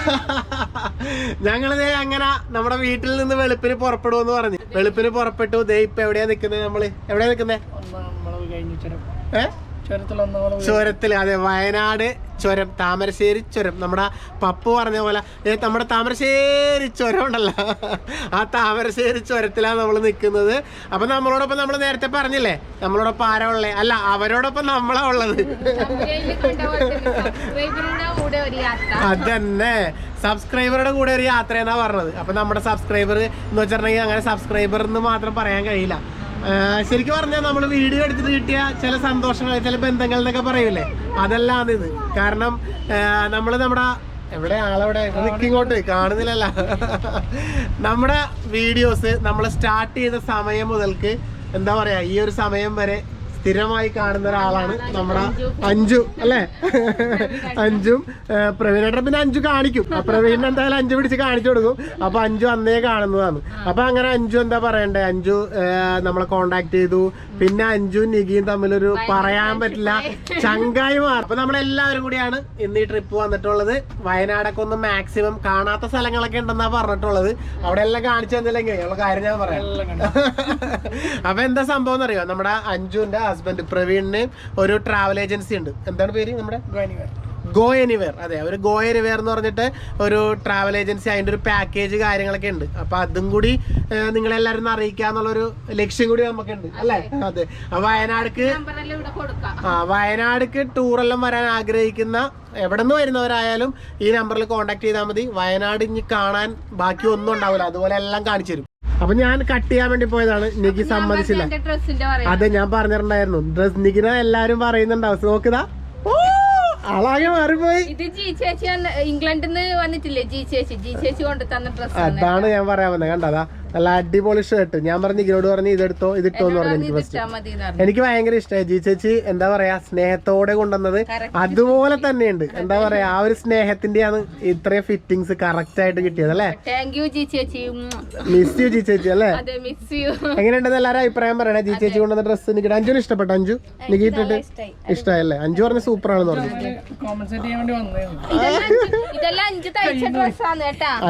ഞങ്ങളിതേ അങ്ങനെ നമ്മുടെ വീട്ടിൽ നിന്ന് വെളുപ്പിന് പുറപ്പെടുമെന്ന് പറഞ്ഞു. വെളുപ്പിന് പുറപ്പെട്ടു. ദേ ഇപ്പൊ എവിടെയാ നിക്കുന്നത് നമ്മൾ? എവിടെയാ നിക്കുന്നേ ഏഹ് ചുരത്തിൽ അതെ വയനാട് ചുരം താമരശ്ശേരി ചുരം. നമ്മുടെ പപ്പു പറഞ്ഞ പോലെ ഏ, നമ്മുടെ താമരശ്ശേരി ചുരം ഉണ്ടല്ലോ. ആ താമരശ്ശേരി ചുരത്തിലാണ് നമ്മൾ നിൽക്കുന്നത് അപ്പൊ നമ്മളോടൊപ്പം നമ്മൾ നേരത്തെ പറഞ്ഞില്ലേ? നമ്മളോടൊപ്പം ആരാ ഉള്ളേ? അല്ല അവരോടൊപ്പം നമ്മളാ ഉള്ളത്. അതന്നെ സബ്സ്ക്രൈബറുടെ കൂടെ ഒരു യാത്ര. എന്നാ പറഞ്ഞത്. അപ്പൊ നമ്മുടെ സബ്സ്ക്രൈബർ എന്ന് വെച്ചിട്ടുണ്ടെങ്കിൽ അങ്ങനെ സബ്സ്ക്രൈബർ എന്ന് മാത്രം പറയാൻ കഴിയില്ല. ശരിക്കും പറഞ്ഞാൽ നമ്മൾ വീഡിയോ എടുത്തിട്ട് കിട്ടിയ ചില സന്തോഷങ്ങൾ ചില ബന്ധങ്ങൾ എന്നൊക്കെ പറയൂലേ? അതെല്ലാം ഇത്. കാരണം നമ്മൾ നമ്മുടെ എവിടെ? ആളവിടെ? നിൽക്കിങ്ങോട്ട് കാണുന്നില്ലല്ല. നമ്മുടെ വീഡിയോസ് നമ്മൾ സ്റ്റാർട്ട് ചെയ്ത സമയം മുതൽക്ക് എന്താ പറയാ ഈ ഒരു സമയം വരെ സ്ഥിരമായി കാണുന്ന ഒരാളാണ് നമ്മുടെ അഞ്ചു അല്ലേ? അഞ്ചും പ്രവീണേട്ടൻ പിന്നെ അഞ്ചു കാണിക്കും. പ്രവീണിന് എന്തായാലും അഞ്ചു പിടിച്ച് കാണിച്ചു കൊടുക്കും. അപ്പൊ അഞ്ചു അന്നേ കാണുന്നതാണ്. അപ്പൊ അങ്ങനെ അഞ്ചു എന്താ പറയണ്ടേ? അഞ്ചു നമ്മളെ കോണ്ടാക്ട് ചെയ്തു. പിന്നെ അഞ്ചു നികിയും തമ്മിലൊരു പറയാൻ പറ്റില്ല. ചങ്കായി മാറും. അപ്പൊ നമ്മളെല്ലാവരും കൂടിയാണ് ഇന്ന് ഈ ട്രിപ്പ് വന്നിട്ടുള്ളത്. വയനാടൊക്കെ ഒന്ന് മാക്സിമം കാണാത്ത സ്ഥലങ്ങളൊക്കെ ഉണ്ടെന്നാ പറഞ്ഞിട്ടുള്ളത്. അവിടെ എല്ലാം കാണിച്ചു തന്നില്ലെങ്കിൽ കാര്യം ഞാൻ പറയാം. അപ്പൊ എന്താ സംഭവം എന്നറിയോ? നമ്മുടെ അഞ്ജുവിന്റെ ഹസ്ബൻഡ് പ്രവീണിന് ഒരു ട്രാവൽ ഏജൻസി ഉണ്ട്. എന്താണ് പേര് നമ്മുടെ? ഗോ എനിവെയർ അതെ ഒരു ഗോ എനിവെയർ എന്ന് പറഞ്ഞിട്ട് ഒരു ട്രാവൽ ഏജൻസി അതിന്റെ ഒരു പാക്കേജ് കാര്യങ്ങളൊക്കെ ഉണ്ട്. അപ്പൊ അതും കൂടി നിങ്ങളെല്ലാവരും അറിയിക്കുക അറിയിക്കാന്നുള്ളൊരു ലക്ഷ്യം കൂടി നമുക്കുണ്ട് അല്ലേ? അതെ. വയനാട്ക്ക് ആ വയനാട്ക്ക് ടൂറെല്ലാം വരാൻ ആഗ്രഹിക്കുന്ന എവിടെ നിന്ന് വരുന്നവരായാലും ഈ നമ്പറിൽ കോൺടാക്ട് ചെയ്താൽ മതി. വയനാട് ഇനി കാണാൻ ബാക്കി ഒന്നും ഉണ്ടാവില്ല. അതുപോലെ എല്ലാം കാണിച്ചു തരും. അപ്പൊ ഞാൻ കട്ട് ചെയ്യാൻ വേണ്ടി പോയതാണ്. നികി സമ്മതിച്ചില്ല. അതെ ഞാൻ പറഞ്ഞിട്ടുണ്ടായിരുന്നു. ഡ്രസ് നികിന എല്ലാരും പറയുന്നുണ്ടാവും. നോക്കുതാ ആളാകെ മാറിപ്പോയി. ഇത് ജി ചേച്ചി ഇംഗ്ലണ്ടിൽ നിന്ന് വന്നിട്ടില്ലേ? ജി ചേച്ചി. ജി ചേച്ചി കൊണ്ട് തന്ന ഡ്രസ് അതാണ് ഞാൻ പറയാൻ വന്നത് കണ്ടതാ നല്ല അടിപൊളി ഷർട്ട് ഞാൻ പറഞ്ഞു ഇങ്ങനോട് പറഞ്ഞു ഇതെടുത്തോ ഇതിട്ടോ എന്ന് പറഞ്ഞു എനിക്ക് ഫസ്റ്റ് ഇട്ടാ മതി എന്ന് പറഞ്ഞു. എനിക്ക് ഭയങ്കര ഇഷ്ടമായി ജി ചേച്ചി എന്താ പറയാ സ്നേഹത്തോടെ കൊണ്ടുവന്നത് അതുപോലെ തന്നെയുണ്ട്. എന്താ പറയാ ആ ഒരു സ്നേഹത്തിന്റെയാണ് ഇത്രയും ഫിറ്റിങ്സ് കറക്റ്റ് ആയിട്ട് കിട്ടിയത് അല്ലേ? താങ്ക് ജി ചേച്ചി. മിസ് യു ജി ചേച്ചി അല്ലേ? അതെ മിസ് യു എങ്ങനെയുണ്ടെന്ന് എല്ലാവരും അഭിപ്രായം പറയണേ. ജി ചേച്ചി കൊണ്ടുവന്ന ഡ്രസ്സ് എനിക്ക് അഞ്ചുന് ഇഷ്ടപ്പെട്ടു? അഞ്ചു എനിക്ക് ഇട്ടിട്ട് ഇഷ്ടമായല്ലേ അഞ്ചു പറഞ്ഞ സൂപ്പർ ആണെന്ന് പറഞ്ഞു ചെയ്യാൻ വേണ്ടി വന്നതാണ് ഇതെല്ലാം അഞ്ച്- അഞ്ച്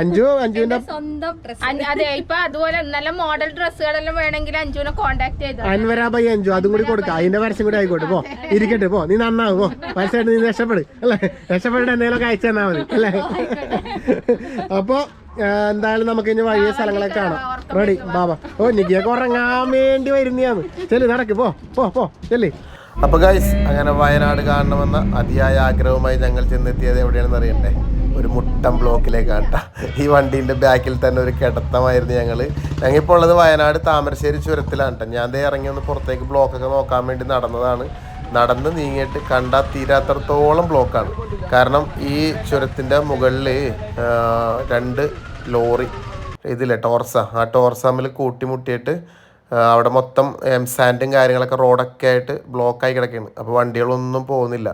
അഞ്ചു അഞ്ചുവിന്റെ സ്വന്തം ഡ്രസ് അതെ ഇപ്പൊ അതുപോലെ നല്ല മോഡൽ ഡ്രസ്സുകളെല്ലാം വേണമെങ്കിൽ അഞ്ജുനെ കോണ്ടാക്ട് ചെയ്തു? അൻവരാ ബൈ അഞ്ചു അതും കൂടി കൊടുക്കാം. അതിന്റെ പരസ്യം കൂടി ആയിക്കോട്ടെ. പോ ഇരിക്കട്ടെ പോ. നീ നന്നാവോ പോ. പരസ്യമായിട്ട് നീ രക്ഷപ്പെടും അല്ലേ? രക്ഷപ്പെട്ടിട്ട് എന്തെങ്കിലുമൊക്കെ അയച്ചു തന്നാ മതി അല്ലേ? അപ്പൊ എന്തായാലും നമുക്ക് ഇനി വഴിയ സ്ഥലങ്ങളൊക്കെ കാണാം. റെഡി ബാബ ഓ നികിയൊക്കെ ഉറങ്ങാൻ വേണ്ടി വരുന്നതാണ്. ചെല്ലി നടക്ക് പോ പോ പോ ചെല്ലി. അപ്പൊ ഗൈസ് അങ്ങനെ വയനാട് കാണണമെന്ന അതിയായ ആഗ്രഹവുമായി ഞങ്ങൾ ചെന്നെത്തിയത് എവിടെയാണെന്ന് അറിയണ്ടേ? ഒരു മുട്ടം ബ്ലോക്കിലേക്കാണ് കേട്ടോ ഈ വണ്ടീന്റെ ബാക്കിൽ തന്നെ ഒരു കിടത്തമായിരുന്നു ഞങ്ങൾ ഞങ്ങളിപ്പോൾ ഉള്ളത് വയനാട് താമരശ്ശേരി ചുരത്തിലാണ് കേട്ടോ ഞാൻ ദേ ഇറങ്ങി ഒന്ന് പുറത്തേക്ക് ബ്ലോക്കൊക്കെ നോക്കാൻ വേണ്ടി നടന്നതാണ്. നടന്ന് നീങ്ങിയിട്ട് കണ്ടാൽ തീരാത്തടത്തോളം ബ്ലോക്കാണ്. കാരണം ഈ ചുരത്തിന്റെ മുകളിൽ രണ്ട് ലോറി ഇതില്ലേ ടോർസ. ആ ടോർസാമിൽ കൂട്ടിമുട്ടിയിട്ട് ആ, അവിടെ മൊത്തം എം സാൻഡും കാര്യങ്ങളൊക്കെ റോഡൊക്കെ ആയിട്ട് ബ്ലോക്കായി കിടക്കുകയാണ് അപ്പോൾ വണ്ടികളൊന്നും പോകുന്നില്ല.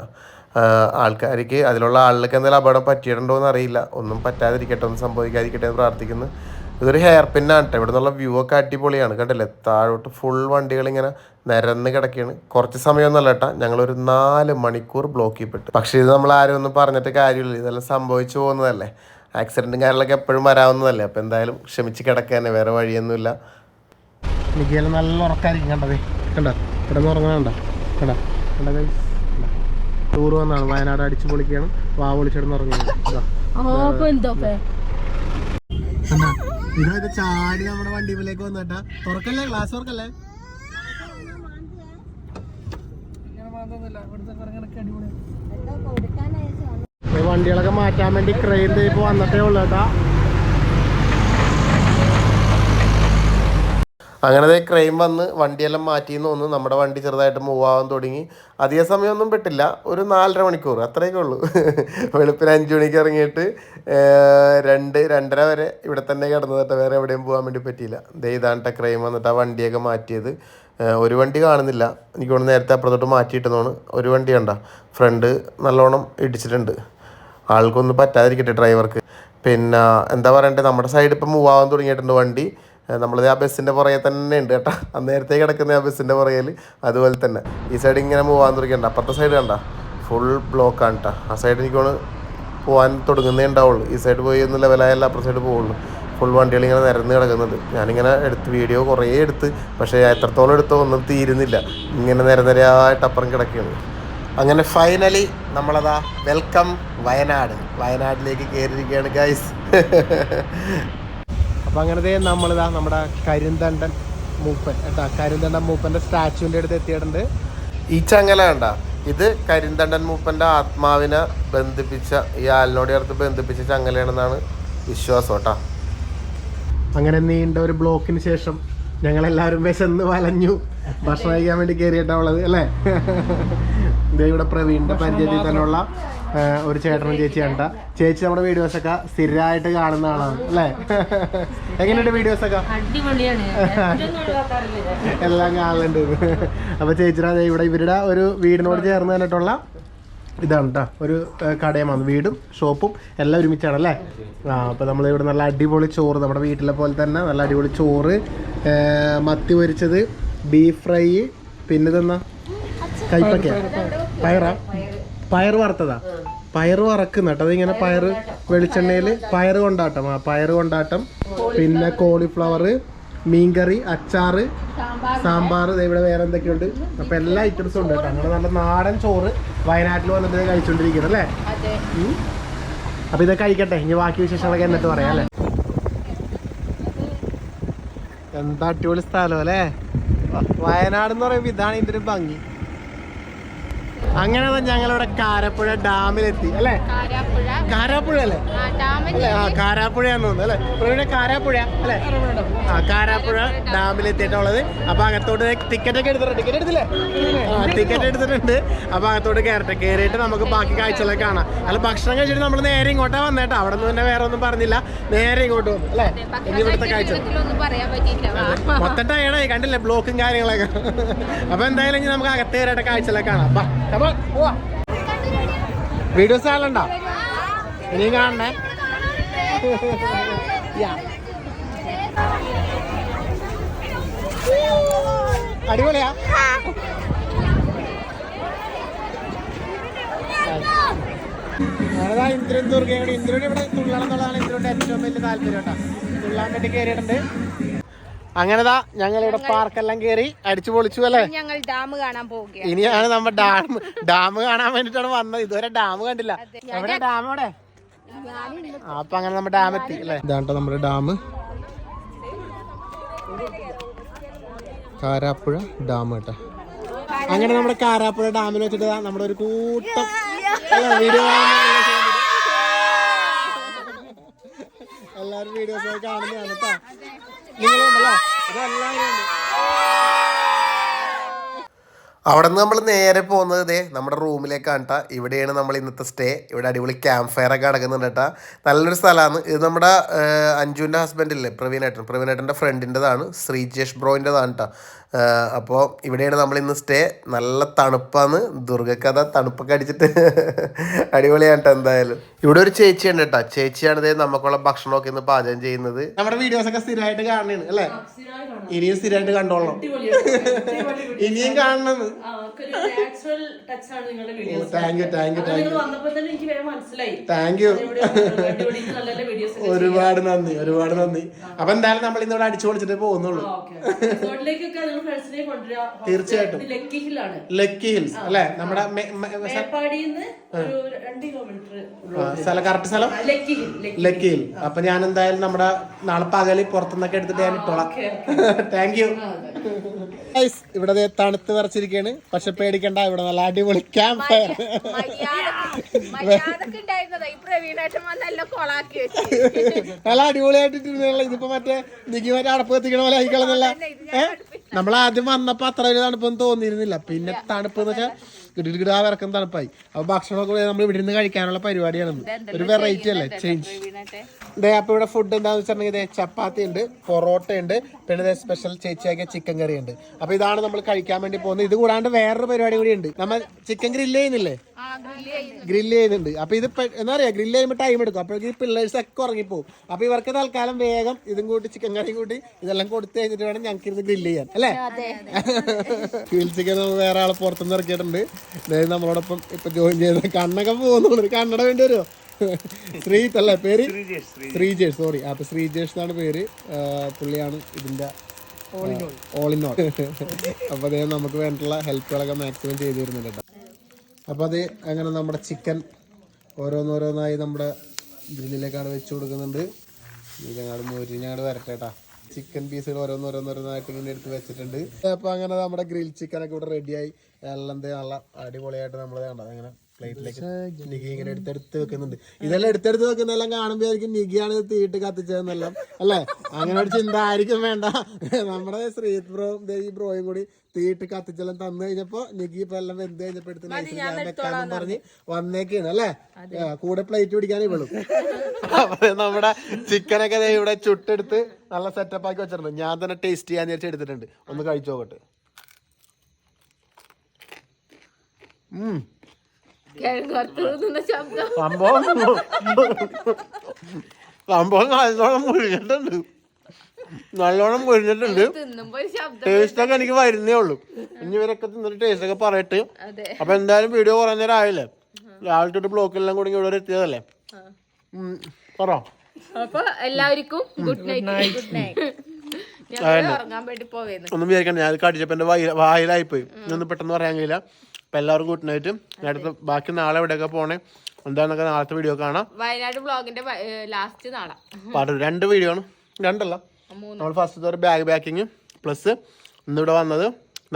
ആൾക്കാർക്ക് അതിലുള്ള ആളുകൾക്ക് എന്തെങ്കിലും അപകടം പറ്റിയിട്ടുണ്ടോ എന്ന് അറിയില്ല. ഒന്നും പറ്റാതിരിക്കട്ടെ ഒന്നും സംഭവിക്കാതിരിക്കട്ടെ എന്ന് പ്രാർത്ഥിക്കുന്നു. ഇതൊരു ഹെയർ പിന്നാണ് കേട്ടോ ഇവിടെ നിന്നുള്ള വ്യൂ ഒക്കെ അടിപൊളിയാണ് കണ്ടില്ലേ? താഴോട്ട് ഫുൾ വണ്ടികൾ ഇങ്ങനെ നിരന്ന് കിടക്കുകയാണ് കുറച്ച് സമയമൊന്നുമല്ല കേട്ടോ ഞങ്ങളൊരു നാല് മണിക്കൂർ ബ്ലോക്കിൽ പെട്ടു പക്ഷേ ഇത് നമ്മൾ ആരും ഒന്നും പറഞ്ഞിട്ട് കാര്യമില്ല. ഇതെല്ലാം സംഭവിച്ചു പോകുന്നതല്ലേ? ആക്സിഡന്റും കാര്യങ്ങളൊക്കെ എപ്പോഴും വരാവുന്നതല്ലേ? അപ്പോൾ എന്തായാലും ക്ഷമിച്ച് കിടക്കുക തന്നെ. വേറെ വഴിയൊന്നുമില്ല. നിഖിയെല്ലാം നല്ല ഉറക്കായിരിക്കും കണ്ടതേ. കണ്ട? ഇവിടെ നിന്ന് കണ്ടോ? കണ്ട കണ്ട ടൂർ വന്നാണ്. വയനാട് അടിച്ചു പൊളിക്കാണ്. വാ പൊളിച്ചിടന്ന് ഇറങ്ങിയത് ചാടി നമ്മുടെ വണ്ടിയിലേക്ക് വന്നിട്ടാ തുറക്കല്ലേ? ഗ്ലാസ് തുറക്കല്ലേ? വണ്ടികളൊക്കെ മാറ്റാൻ വേണ്ടി ക്രെയിൻ തേപ്പ് വന്നിട്ടേ ഉള്ളൂ കേട്ടാ. അങ്ങനെ ക്രൈം വന്ന് വണ്ടിയെല്ലാം മാറ്റിയെന്ന് തോന്നുന്നു. നമ്മുടെ വണ്ടി ചെറുതായിട്ട് മൂവ് ആവാൻ തുടങ്ങി. അധിക സമയമൊന്നും പെട്ടില്ല. ഒരു നാലര മണിക്കൂർ. അത്രയൊക്കെ ഉള്ളൂ. വെളുപ്പിന് അഞ്ച് മണിക്ക് ഇറങ്ങിയിട്ട് രണ്ട് രണ്ടര വരെ ഇവിടെ തന്നെ കിടന്നതിട്ട് വേറെ എവിടെയും പോകാൻ വേണ്ടി പറ്റിയില്ല. ദൈതാണ്ട ക്രൈം വന്നിട്ട് ആ വണ്ടിയൊക്കെ മാറ്റിയത്. ഒരു വണ്ടി കാണുന്നില്ല. എനിക്ക് തോന്നുന്നു നേരത്തെ അപ്പുറത്തോട്ട് മാറ്റിയിട്ടെന്നാണ്. ഒരു വണ്ടി കണ്ട. ഫ്രണ്ട് നല്ലോണം ഇടിച്ചിട്ടുണ്ട്. ആൾക്കൊന്നും പറ്റാതിരിക്കട്ടെ ഡ്രൈവർക്ക് പിന്നെ എന്താ പറയണ്ടേ? നമ്മുടെ സൈഡ് ഇപ്പം മൂവ് ആവാൻ തുടങ്ങിയിട്ടുണ്ട് വണ്ടി. നമ്മളത് ആ ബസ്സിന്റെ പുറകെ തന്നെ ഉണ്ട് കേട്ടോ. ആ നേരത്തെ കിടക്കുന്ന ആ ബസ്സിന്റെ പുറകിൽ അതുപോലെ തന്നെ. ഈ സൈഡ് ഇങ്ങനെ പോകാൻ ആവാൻ തുടങ്ങിയിട്ടുണ്ട്. അപ്പുറത്തെ സൈഡ് കണ്ട? ഫുൾ ബ്ലോക്കാണ് കേട്ടോ ആ സൈഡ് എനിക്ക് തോന്നുന്നു പോകാൻ തുടങ്ങുന്നേ ഉണ്ടാവുള്ളൂ. ഈ സൈഡ് പോയി ഒന്ന് ലെവലായാലും അപ്പുറ സൈഡ് പോവുള്ളൂ. ഫുൾ വണ്ടികൾ ഇങ്ങനെ നിരന്ന് കിടക്കുന്നുണ്ട് ഞാനിങ്ങനെ എടുത്ത് വീഡിയോ കുറേ എടുത്ത് പക്ഷേ എത്രത്തോളം എടുത്തോ ഒന്നും തീരുന്നില്ല. ഇങ്ങനെ നിരനിരയായിട്ട് അപ്പുറം കിടക്കുകയാണ്. അങ്ങനെ ഫൈനലി നമ്മളതാ വെൽക്കം വയനാട്. വയനാട്ടിലേക്ക് കയറിയിരിക്കുകയാണ് ഗൈസ് അപ്പം അങ്ങനത്തെ നമ്മളിതാ നമ്മുടെ കരിന്തണ്ടൻ മൂപ്പൻ കേട്ടോ കരിന്തണ്ടൻ മൂപ്പന്റെ സ്റ്റാച്ചുവിന്റെ അടുത്ത് എത്തിയിട്ടുണ്ട്. ഈ ചങ്ങല കണ്ട ഇത് കരിന്തണ്ടൻ മൂപ്പന്റെ ആത്മാവിനെ ബന്ധിപ്പിച്ച ഈ ആലിനോട് ചേർത്ത് ബന്ധിപ്പിച്ച ചങ്ങലയാണെന്നാണ് വിശ്വാസം കേട്ടോ. അങ്ങനെ നീണ്ട ഒരു ബ്ലോക്കിന് ശേഷം ഞങ്ങളെല്ലാവരും വിശന്ന് വലഞ്ഞു. ഭക്ഷണം കഴിക്കാൻ വേണ്ടി കയറിയിട്ടാവുള്ളത് അല്ലേ? ദേ ഇവിടെ പ്രവീണിന്റെ പരിചയത്തിൽ തന്നെയുള്ള ഒരു ചേട്ടനും ചേച്ചിയാണ്. ചേച്ചി നമ്മുടെ വീഡിയോസ് ഒക്കെ സ്ഥിരമായിട്ട് കാണുന്ന ആളാണ് അല്ലേ? എങ്ങനെയുണ്ട് വീഡിയോസ് ഒക്കെ എല്ലാം കാണലുണ്ട്. അപ്പൊ ചേച്ചിയുടെ ഇവിടെ ഇവരുടെ ഒരു വീടിനോട് ചേർന്ന് തന്നിട്ടുള്ള ഇതാണ് കേട്ടോ ഒരു കടയമാണ് കടയുമാണ്. വീടും ഷോപ്പും എല്ലാം ഒരുമിച്ചാണ് അല്ലേ? ആ അപ്പോൾ നമ്മൾ ഇവിടെ നല്ല അടിപൊളി ചോറ് നമ്മുടെ വീട്ടിലെ പോലെ തന്നെ നല്ല അടിപൊളി ചോറ് മത്തി പൊരിച്ചത് ബീഫ് ഫ്രൈ പിന്നെ ഇതെന്നാ കൈപ്പക്ക പയറാ? പയർ വറുത്തതാ? പയർ വറക്കുന്ന കേട്ടോ. അതിങ്ങനെ പയർ വെളിച്ചെണ്ണയിൽ പയർ കൊണ്ടാട്ടം. ആ പയർ കൊണ്ടാട്ടം. പിന്നെ കോളിഫ്ലവർ മീൻകറി അച്ചാറ് സാമ്പാർ. ഇവിടെ വേറെ എന്തൊക്കെയുണ്ട്? അപ്പൊ എല്ലാ ഐറ്റംസും ഉണ്ട് കേട്ടോ. അങ്ങനെ നല്ല നാടൻ ചോറ് വയനാട്ടിൽ വന്നിട്ട് കഴിച്ചോണ്ടിരിക്കുന്നത് അല്ലേ. അപ്പൊ ഇതൊക്കെ കഴിക്കട്ടെ. ഇനി ബാക്കി വിശേഷങ്ങളൊക്കെ എന്നിട്ട് പറയാം അല്ലേ? എന്താ അടിപൊളി സ്ഥലം അല്ലേ? വയനാട് എന്ന് പറയുമ്പോൾ ഇതാണ് ഇതിന്റെ ഭംഗി. അങ്ങനെ ഞങ്ങളിവിടെ കാരപ്പുഴ ഡാമിലെത്തി അല്ലേ? കാരാപ്പുഴ. അല്ലേ? അല്ലേ? ആ കാരാപ്പുഴയാന്ന് തോന്നുന്നു അല്ലേ? പ്രവീണ കാരാപ്പുഴ അല്ലേ? ആ കാരാപ്പുഴ ഡാമിലെത്തിയിട്ടുള്ളത്. അപ്പൊ അകത്തോട്ട് ടിക്കറ്റ് ഒക്കെ എടുത്തിട്ടുണ്ട്. ടിക്കറ്റ് എടുത്തില്ലേ? ആ ടിക്കറ്റ് എടുത്തിട്ടുണ്ട്. അപ്പൊ അകത്തോട്ട് കയറട്ടെ. കയറിയിട്ട് നമുക്ക് ബാക്കി കാഴ്ചകളൊക്കെ കാണാം. അല്ല ഭക്ഷണം കഴിച്ചിട്ട് നമ്മൾ നേരെ ഇങ്ങോട്ടാ വന്നേട്ടോ അവിടെ നിന്ന് തന്നെ വേറെ ഒന്നും പറഞ്ഞില്ല. നേരെ ഇങ്ങോട്ട് വന്നു അല്ലേ? ഇനി ഇവിടുത്തെ കാഴ്ച. മൊത്തം ടയർഡായി കണ്ടില്ലേ? ബ്ലോക്കും കാര്യങ്ങളൊക്കെ. അപ്പൊ എന്തായാലും ഇനി നമുക്ക് അകത്ത് കയറിയിട്ട് കാഴ്ചകളൊക്കെ കാണാം. വീഡിയോസ് കാണലുണ്ടോ ഇനിയും കാണണേ. അടിപൊളിയാ. ഞാനതാ ഇന്ദ്രൻ ദുർഗയോട് ഇന്ദ്രൻ ഇവിടെ തുള്ളണം എന്നുള്ളതാണ് ഇന്ദ്രന്റെ ഏറ്റവും വലിയ താല്പര്യം കേട്ടോ. തുള്ളാൻ വേണ്ടി കയറിയിട്ടുണ്ട് അങ്ങനെതാ ഞങ്ങൾ ഇവിടെ പാർക്കെല്ലാം കേറി അടിച്ചു പൊളിച്ചു അല്ലേ? ഞങ്ങൾ ഡാം കാണാൻ പോവുകയാണ്. ഇനിയാണ് നമ്മ ഡാം ഡാം കാണാൻ വേണ്ടിട്ടാണ് വന്നത്. ഇതുവരെ ഡാം കണ്ടില്ല. എവിടെ ഡാം അപ്പൊ അങ്ങനെ നമ്മ ഡാം എത്തി അല്ലേ? ഇതാണ്ടോ നമ്മുടെ ഡാം. കാരാപ്പുഴ ഡാം കേട്ടോ. അങ്ങനെ നമ്മുടെ കാരാപ്പുഴ ഡാമിൽ വെച്ചിട്ട് നമ്മുടെ ഒരു കൂട്ടം വീഡിയോ എല്ലാരും വീഡിയോസ് ഒക്കെ കാണുന്നതാണ് കേട്ടോ അവിടെ നിന്ന് നമ്മൾ നേരെ പോകുന്നത് ഇതേ നമ്മുടെ റൂമിലേക്കാണ് കേട്ടോ ഇവിടെയാണ് നമ്മൾ ഇന്നത്തെ സ്റ്റേ. ഇവിടെ അടിപൊളി ക്യാമ്പ് ഫയർ ഒക്കെ നടക്കുന്നുണ്ട് കേട്ടോ നല്ലൊരു സ്ഥലമാണ്. ഇത് നമ്മുടെ അഞ്ജുവിന്റെ ഹസ്ബൻഡ് ഇല്ലേ? പ്രവീണേട്ടൻ. പ്രവീണേട്ടന്റെ ഫ്രണ്ടിന്റെതാണ് ശ്രീജേഷ് ബ്രോയിന്റെതാണ് കേട്ടോ അപ്പോൾ ഇവിടെയാണ് നമ്മൾ ഇന്ന് സ്റ്റേ നല്ല തണുപ്പാണ് ദുർഗക്കഥ തണുപ്പൊക്കെ അടിച്ചിട്ട് അടിപൊളിയാണ് കേട്ടോ എന്തായാലും. ഇവിടെ ഒരു ചേച്ചിയുണ്ട് കേട്ടോ. ചേച്ചിയാണ് ഇതേ നമുക്കുള്ള ഭക്ഷണമൊക്കെ ഇന്ന് പാചകം ചെയ്യുന്നത്. നമ്മുടെ വീഡിയോസ് ഒക്കെ സ്ഥിരമായിട്ട് കാണണേ അല്ലേ? ഇനിയും സ്ഥിരമായിട്ട് കണ്ടോളണം. ഇനിയും കാണണം. നാച്ചുറൽ ടച്ച് ആണ് നിങ്ങളുടെ videos thank you thank you thank നിങ്ങൾ യു ഒരുപാട് നന്ദി ഒരുപാട് നന്ദി. അപ്പൊ എന്തായാലും നമ്മൾ ഇന്നിവിടെ അടിച്ചു പൊളിച്ചിട്ട് പോകുന്നുള്ളൂ. തീർച്ചയായിട്ടും. ലക്കി ഹിൽസ് അല്ലെ? നമ്മുടെ സ്ഥലം കറക്റ്റ് സ്ഥലം? Lucky hill lucky lucky hill. അപ്പൊ ഞാൻ എന്തായാലും നമ്മുടെ നാളെ പകൽ പുറത്തുനിന്നൊക്കെ എടുത്തിട്ട് ഞാൻ ഇട്ടോളാം. താങ്ക് യു ഇവിടെ തണുത്ത് വരച്ചിരിക്കാണ് പക്ഷെ പേടിക്കണ്ട ഇവിടെ നല്ല അടിപൊളി ക്യാമ്പ് ഫയർ നല്ല അടിപൊളിയായിട്ട് ഇതിപ്പോ മറ്റേ നിങ്ങി മറ്റേ അടപ്പ് കത്തിക്കണ പോലെ ആയിക്കളന്നല്ല? ഏഹ് നമ്മൾ ആദ്യം വന്നപ്പോ അത്ര വലിയ തണുപ്പൊന്നും തോന്നിയിരുന്നില്ല. പിന്നെ തണുപ്പ് എന്ന് വെച്ചാൽ കിടികിടാ വിറക്കുന്ന തണുപ്പായി. അപ്പൊ ഭക്ഷണമൊക്കെ നമ്മൾ ഇവിടെ നിന്ന് കഴിക്കാനുള്ള പരിപാടിയാണെന്ന്. ഒരു വെറൈറ്റി അല്ലേ? ചേഞ്ച് ഇതേ അപ്പൊ ഇവിടെ ഫുഡ് എന്താന്ന് വെച്ചിട്ടുണ്ടെങ്കിൽ ഇതേ ചപ്പാത്തി ഉണ്ട് പൊറോട്ട ഉണ്ട് പിന്നെ ഇതേ സ്പെഷ്യൽ ചേച്ചിയാക്കിയ ചിക്കൻ കറി ഉണ്ട് അപ്പൊ ഇതാണ് നമ്മൾ കഴിക്കാൻ വേണ്ടി പോകുന്നത്. ഇത് കൂടാണ്ട് വേറൊരു പരിപാടി കൂടി ഉണ്ട്. നമ്മൾ ചിക്കൻ ഗ്രില്ല് ചെയ്യുന്നില്ലേ? ഗ്രില്ല് ചെയ്യുന്നു ഗ്രില്ല് ചെയ്യുന്നുണ്ട്. അപ്പൊ ഇത് എന്താ പറയാ ഗ്രില്ല് ചെയ്യുമ്പോൾ ടൈം എടുക്കും. അപ്പോഴേക്കും ഈ പിള്ളേഴ്സ് ഒക്കെ ഉറങ്ങിപ്പോകും അപ്പൊ ഇവർക്ക് തൽക്കാലം വേഗം ഇതും കൂട്ടി ചിക്കൻ കറിയും കൂട്ടി ഇതെല്ലാം കൊടുത്തു കഴിഞ്ഞിട്ട് വേണം ഞങ്ങൾക്ക് ഇത് ഗ്രില്ല് ചെയ്യാൻ. അല്ലേ? ഗ്രിൽ ചിക്കൻ വേറെ ആളെ പുറത്തുനിന്ന് ഇറക്കിയിട്ടുണ്ട്. നമ്മളോടൊപ്പം ഇപ്പൊ ജോയിൻ ചെയ്ത കണ്ണൊക്കെ പോകുന്നുണ്ട്. കണ്ണട വേണ്ടി വരുമോ ശ്രീത്ത് അല്ലേ പേര്? ശ്രീജേഷ് സോറി അപ്പൊ ശ്രീജേഷ് എന്നാണ് പേര്. പുള്ളിയാണ് ഇതിന്റെ ഓൾ ഇൻ ഓൾ അപ്പൊ അദ്ദേഹം നമുക്ക് വേണ്ടിയിട്ടുള്ള ഹെൽപ്പുകളൊക്കെ മാക്സിമം ചെയ്തു തരുന്നുണ്ട് കേട്ടോ. അപ്പൊ അത് അങ്ങനെ നമ്മുടെ ചിക്കൻ ഓരോന്നോരോന്നായി നമ്മുടെ ഗ്രില്ലിലേക്കാണ് വെച്ച് കൊടുക്കുന്നുണ്ട്. ഇതങ്ങാട് മുരിഞ്ഞാട് വരട്ടെ കേട്ടാ. ചിക്കൻ പീസുകൾ ഓരോന്നോരോന്നോരോന്നായിട്ട് ഇങ്ങനെ എടുത്ത് വെച്ചിട്ടുണ്ട്. അപ്പൊ അങ്ങനെ നമ്മുടെ ഗ്രിൽ ചിക്കൻ ഒക്കെ ഇവിടെ റെഡിയായി എല്ലാം നല്ല അടിപൊളിയായിട്ട് നമ്മൾ കണ്ടത്. അങ്ങനെ പ്ലേറ്റിലേക്ക് നിഗി ഇങ്ങനെ എടുത്തെടുത്ത് വെക്കുന്നുണ്ട്. ഇതെല്ലാം എടുത്തെടുത്ത് വെക്കുന്നെല്ലാം കാണുമ്പോഴായിരിക്കും നിഗിയാണ് ഇത് തീയിട്ട് കത്തിച്ചതെന്നെല്ലാം അല്ലേ? അങ്ങനെ ഒരു ചിന്ത ആയിരിക്കും വേണ്ട. നമ്മുടെ ശ്രീത് ബ്രോ ദേ ഈ ബ്രോയും കൂടി തീയിട്ട് കത്തിച്ചെല്ലാം തന്നു കഴിഞ്ഞപ്പോ നിഗി ഇപ്പൊ എല്ലാം വെന്ത് കഴിഞ്ഞപ്പോ എടുത്ത് വെക്കാന്നും പറഞ്ഞ് വന്നേക്കാണ് അല്ലേ? കൂടെ പ്ലേറ്റ് പിടിക്കാനേ വേളൂ നമ്മുടെ ചിക്കനൊക്കെ ദേ ഇവിടെ ചുട്ടെടുത്ത് നല്ല സെറ്റപ്പ് ആക്കി വെച്ചിട്ടുണ്ട്. ഞാൻ തന്നെ ടേസ്റ്റ് ചെയ്യാൻ വിചാരിച്ച് എടുത്തിട്ടുണ്ട്. ഒന്ന് കഴിച്ചു നോക്കട്ടെ. സംഭവം സംഭവം നല്ലോണം മുരിഞ്ഞിട്ടുണ്ട് നല്ലോണം ശബ്ദം ടേസ്റ്റ് ഒക്കെ എനിക്ക് വരുന്നേ ഉള്ളൂ. ഇനി ഇവരൊക്കെ തിന്നിട്ട് ടേസ്റ്റ് ഒക്കെ പറയട്ടെ. അതെ. അപ്പൊ എന്തായാലും വീഡിയോ കുറേ നേരം ആയില്ലേ? രാവിലെ തൊട്ട് ബ്ലോക്കിലെല്ലാം കൂടി ഇവിടെ എത്തിയതല്ലേ? പറ അപ്പൊ എല്ലാവർക്കും ഗുഡ് നൈറ്റ് ഗുഡ് നൈറ്റ് ഞങ്ങൾ ഉറങ്ങാൻ വേണ്ടി പോവേന്ന്. ഒന്നും വിചാരിക്കണ്ട. ഞാൻ കടിച്ചപ്പോ എന്റെ വായിലായിപ്പോയി. ഒന്നും പെട്ടെന്ന് പറയാൻ കഴിയില്ല. അപ്പൊ എല്ലാവർക്കും ഗുഡ് നൈറ്റ് അടുത്ത ബാക്കി നാളെ എവിടെയൊക്കെ പോണേ? എന്താണെന്നൊക്കെ നാളത്തെ വീഡിയോ കാണാം. വയനാട് ബ്ലോഗിന്റെ ലാസ്റ്റ് നാളെ. പാട്ട് രണ്ട് വീഡിയോ ആണ്. രണ്ടല്ല. മൂന്ന്. നമ്മൾ ഫസ്റ്റ് ഒരു ബാഗ് പാക്കിങ് പ്ലസ് ഇന്നിവിടെ വന്നത്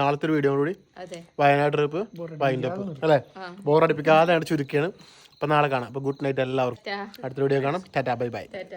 നാളത്തെ ഒരു വീഡിയോ കൂടി. അതെ. വയനാട് ട്രിപ്പ് വൈൻഡ് അപ്പ് അല്ലേ? ബോറടിപ്പിക്കാതെ ചുരുക്കിയാണ്. അപ്പൊ നാളെ കാണാം. അപ്പൊ ഗുഡ് നൈറ്റ് എല്ലാവർക്കും. അടുത്ത വീഡിയോ കാണാം. Tata bye bye tata.